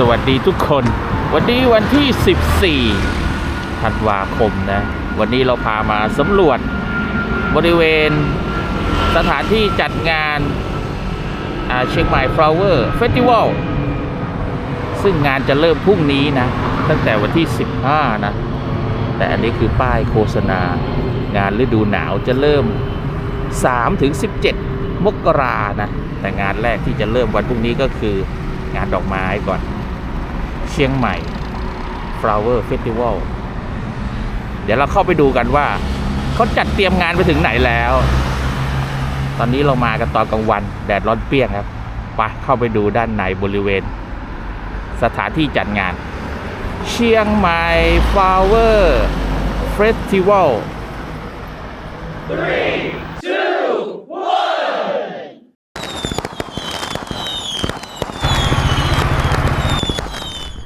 สวัสดีทุกคน วันนี้วันที่ 14 ธันวาคมนะ วันนี้เราพามาสำรวจบริเวณสถานที่จัดงานเชียงใหม่ Flower Festival ซึ่งงานจะเริ่มพรุ่งนี้นะ ตั้งแต่วันที่ 15 นะ แต่อันนี้คือป้ายโฆษณางานฤดูหนาวจะเริ่ม3ถึง17 มกรานะ แต่งานแรกที่จะเริ่มวันพรุ่งนี้ก็คืองานดอกไม้ก่อน เชียงใหม่ Flower Festival เดี๋ยวเราเข้าไปดูกันว่าเขาจัดเตรียมงานไปถึงไหนแล้ว ตอนนี้เรามากันตอนกลางวัน แดดร้อนเปรี้ยงครับไปเข้าไปดูด้านในบริเวณ สถานที่จัดงาน เชียงใหม่ Flower Festival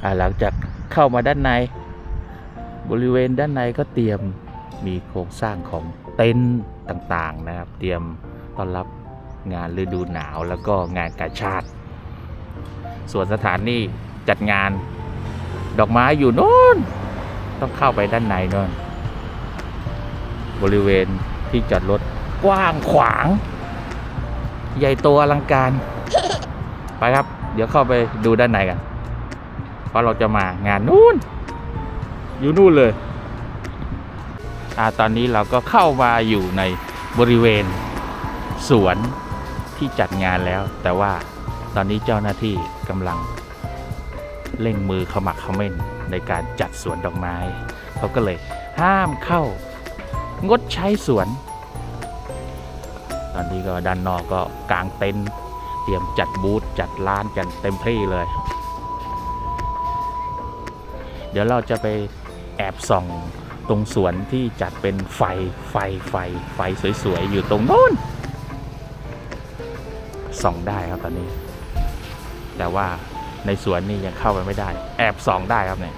อ่า หลังจากเข้ามาด้านใน บริเวณด้านในก็เตรียมมีโครงสร้างของเต็นท์ต่างๆนะครับ เตรียมต้อนรับงานฤดูหนาวแล้วก็งานกาชาติ ส่วนสถานที่จัดงานดอกไม้อยู่โน่นต้องเข้าไปด้านในโน่นบริเวณที่จอดรถกว้างขวาง ใหญ่โตอลังการ ไปครับ เดี๋ยวเข้าไปดูด้านในกัน เพราะเราจะมางานนู่นอยู่นู่นเลยอ่าตอนนี้เราก็เข้ามาอยู่ในบริเวณสวนที่จัดงานแล้ว แต่ว่าตอนนี้เจ้าหน้าที่กำลังเร่งมือขมักเขม้นในการจัดสวนดอกไม้เขาก็เลยห้ามเข้างดใช้สวน ตอนนี้ก็ด้านนอกก็กางเต็นท์เตรียมจัดบูธจัดร้านกันเต็มที่เลย เดี๋ยวเราจะไปแอบส่องตรงสวนที่จัดเป็นไฟไฟไฟไฟสวยๆ อยู่ตรงโน้นส่องได้ครับตอนนี้ แต่ว่าในสวนนี่ยังเข้าไปไม่ได้ แอบส่องได้ครับเนี่ย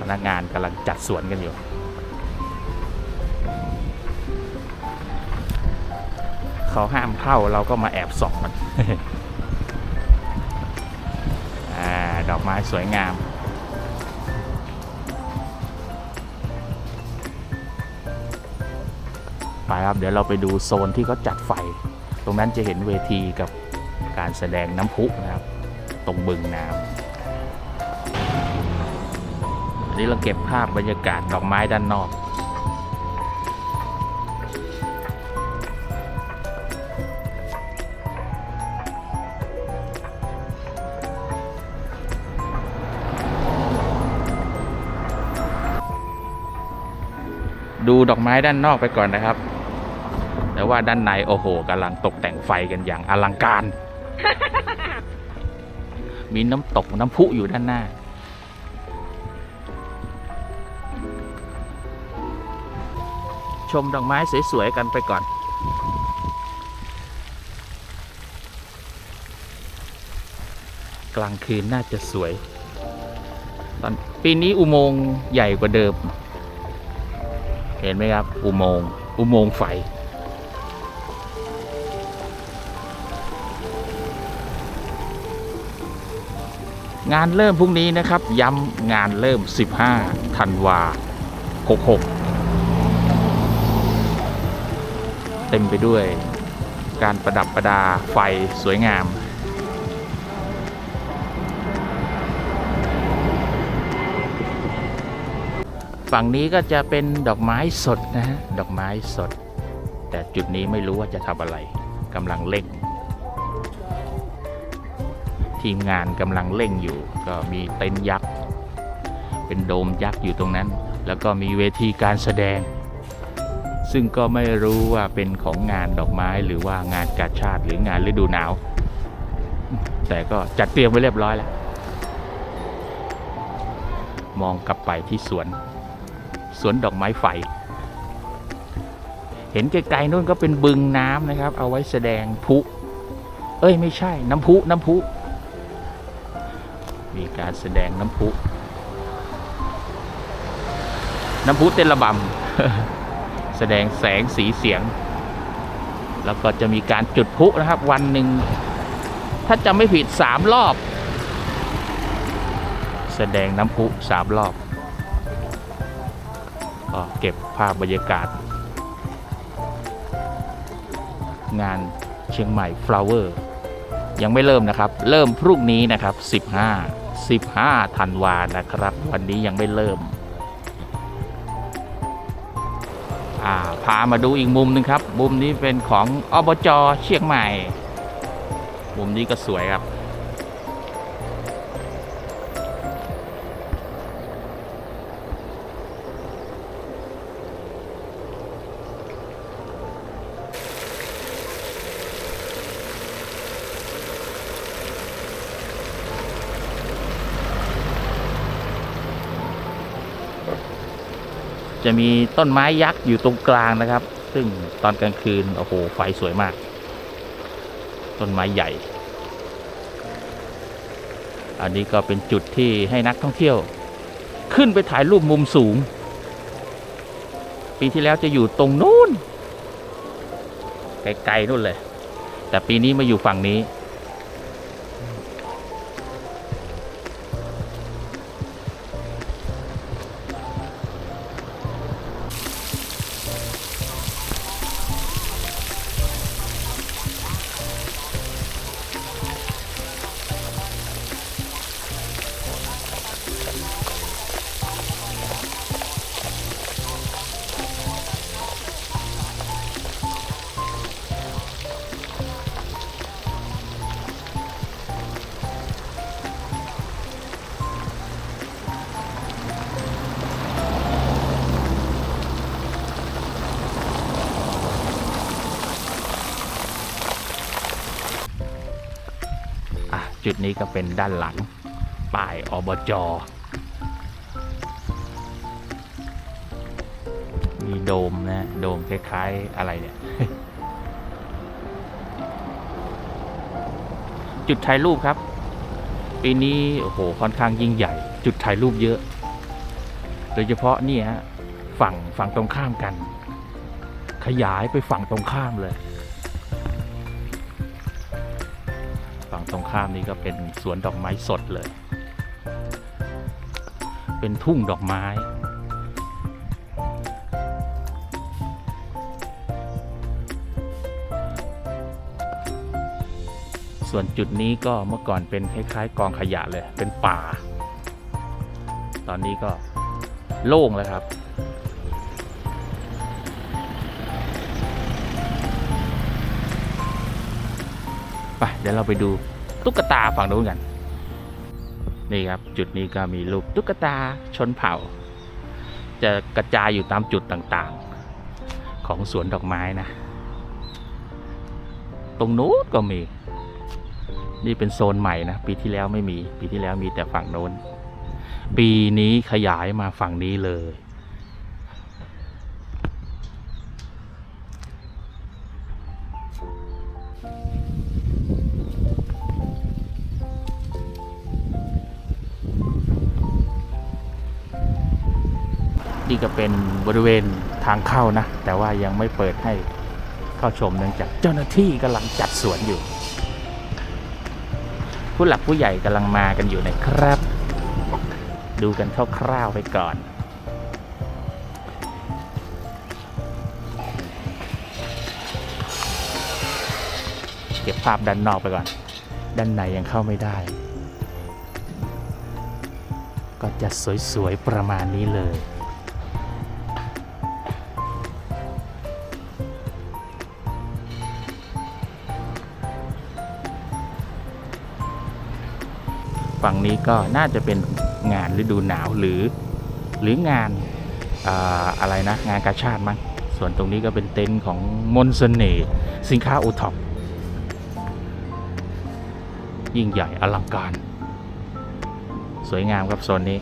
พนักงานกำลังจัดสวนกันอยู่เขาห้ามเข้าเราก็มาแอบส่องมันอ่าดอกไม้สวยงาม ไปครับ เดี๋ยวเราไปดูโซนที่เขาจัดไฟ ตรงนั้นจะเห็นเวทีกับการแสดงน้ำพุนะครับ ตรงบึงน้ำอันนี้เราเก็บภาพบรรยากาศดอกไม้ด้านนอกดูดอกไม้ด้านนอกไปก่อนนะครับ แต่ว่าด้านในโอ้โหกำลังตกแต่งไฟกันอย่างอลังการ มีน้ำตกน้ำพุอยู่ด้านหน้า ชมดอกไม้สวยๆกันไปก่อนกลางคืนน่าจะสวย ตอนปีนี้อุโมงค์ใหญ่กว่าเดิม เห็นไหมครับ อุโมงค์อุโมงค์ไฟ งานเริ่มพรุ่งนี้นะครับ ย้ำงานเริ่ม 15ธันวา66 เต็มไปด้วยการประดับประดาไฟสวยงาม ฝั่งนี้ก็จะเป็นดอกไม้สดนะฮะ ดอกไม้สด แต่จุดนี้ไม่รู้ว่าจะทำอะไรกำลังเร่ง ทีมงานกำลังเร่งอยู่ ก็มีเต็นท์ยักษ์ เป็นโดมยักษ์อยู่ตรงนั้น แล้วก็มีเวทีการแสดง ซึ่งก็ไม่รู้ว่าเป็นของงานดอกไม้หรือว่างานกาชาติหรืองานฤดูหนาว แต่ก็จัดเตรียมไว้เรียบร้อยแล้ว มองกลับไปที่สวน สวนดอกไม้ไฟ เห็นไกลๆนู่นก็เป็นบึงน้ำนะครับ เอาไว้แสดงพุเอ้ยไม่ใช่น้ำพุน้ำพุ มีการแสดงน้ำพุ น้ำพุเต้นระบำ แสดงแสงสีเสียง แล้วก็จะมีการจุดพุนะครับ วันหนึ่ง ถ้าจำไม่ผิดสามรอบ แสดงน้ำพุสามรอบก็เก็บภาพบรรยากาศ งานเชียงใหม่ Flower ยังไม่เริ่มนะครับ เริ่มพรุ่งนี้นะครับ 15 15ธันวานะครับ วันนี้ยังไม่เริ่มาพามาดูอีกมุมหนึงครับ มุมนี้เป็นของอบจเชียงใหม่ มุมนี้ก็สวยครับ จะมีต้นไม้ยักษ์อยู่ตรงกลางนะครับ ซึ่งตอนกลางคืนโอ้โหไฟสวยมาก ต้นไม้ใหญ่ อันนี้ก็เป็นจุดที่ให้นักท่องเที่ยว ขึ้นไปถ่ายรูปมุมสูง ปีที่แล้วจะอยู่ตรงนู้นไกลๆนู่นเลย แต่ปีนี้มาอยู่ฝั่งนี้ จุดนี้ก็เป็นด้านหลังป้ายอบจมีโดมนะโดมคล้ายๆอะไรเนี่ย จุดถ่ายรูปครับ ปีนี้โอ้โหค่อนข้างยิ่งใหญ่ จุดถ่ายรูปเยอะ โดยเฉพาะนี่ฮะฝั่งฝั่งตรงข้ามกัน ขยายไปฝั่งตรงข้ามเลย ตรงข้ามนี่ก็เป็นสวนดอกไม้สดเลย เป็นทุ่งดอกไม้ส่วนจุดนี้ก็เมื่อก่อนเป็นคล้ายๆ กองขยะเลย เป็นป่า ตอนนี้ก็โล่งแล้วครับ ไป เดี๋ยวเราไปดู ตุ๊กตาฝั่งนู้นกัน นี่ครับจุดนี้ก็มีรูปตุ๊กตาชนเผ่า จะกระจายอยู่ตามจุดต่างๆ ของสวนดอกไม้นะ ตรงนู้นก็มี นี่เป็นโซนใหม่นะ ปีที่แล้วไม่มี ปีที่แล้วมีแต่ฝั่งโน้น ปีนี้ขยายมาฝั่งนี้เลย นี่ก็เป็นบริเวณทางเข้านะ แต่ว่ายังไม่เปิดให้เข้าชมเนื่องจากเจ้าหน้าที่กำลังจัดสวนอยู่ ผู้หลักผู้ใหญ่กำลังมากันอยู่นะครับ ดูกันคร่าวๆไปก่อนเก็บภาพด้านนอกไปก่อน ด้านในยังเข้าไม่ได้ ก็จะสวยๆประมาณนี้เลย ฝั่งนี้ก็น่าจะเป็นงานฤดูหนาวหรือ หรืองานออะไรนะงานกาชาติมั้งส่วนตรงนี้ก็เป็นเต็นท์ของมนสเสน่ห์สินค้าโอท็อปยิ่งใหญ่อลังการ สวยงามครับโซนนี้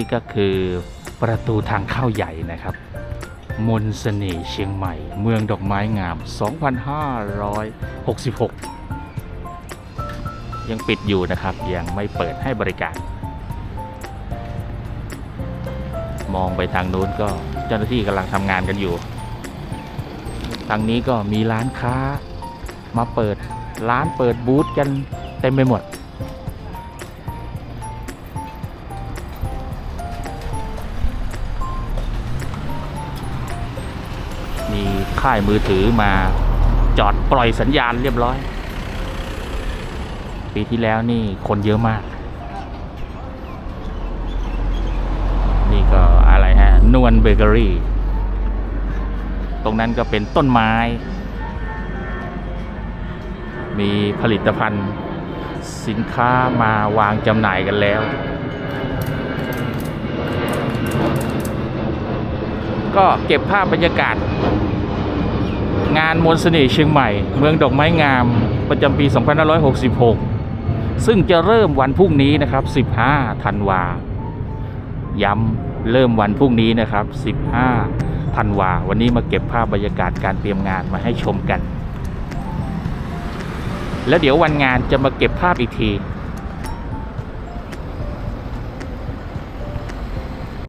นนี้ก็คือประตูทางเข้าใหญ่นะครับ มนต์เสน่ห์เชียงใหม่ เมืองดอกไม้งาม 2566 ยังปิดอยู่นะครับ ยังไม่เปิดให้บริการ มองไปทางนู้นก็เจ้าหน้าที่กำลังทำงานกันอยู่ ทางนี้ก็มีร้านค้ามาเปิดร้านเปิดบูธกันเต็มไปหมด ค่ายมือถือมาจอดปล่อยสัญญาณเรียบร้อย ปีที่แล้วนี่คนเยอะมาก นี่ก็อะไรฮะ นวลเบเกอรี่ ตรงนั้นก็เป็นต้นไม้ มีผลิตภัณฑ์สินค้ามาวางจำหน่ายกันแล้ว ก็เก็บภาพบรรยากาศ งานมนต์เสน่ห์เชียงใหม่ เมืองดอกไม้งาม ประจำปี 2566 ซึ่งจะเริ่มวันพรุ่งนี้นะครับ 15 ธันวา ย้ำเริ่มวันพรุ่งนี้นะครับ 15 ธันวา วันนี้มาเก็บภาพบรรยากาศการเตรียมงานมาให้ชมกัน แล้วเดี๋ยววันงานจะมาเก็บภาพอีกที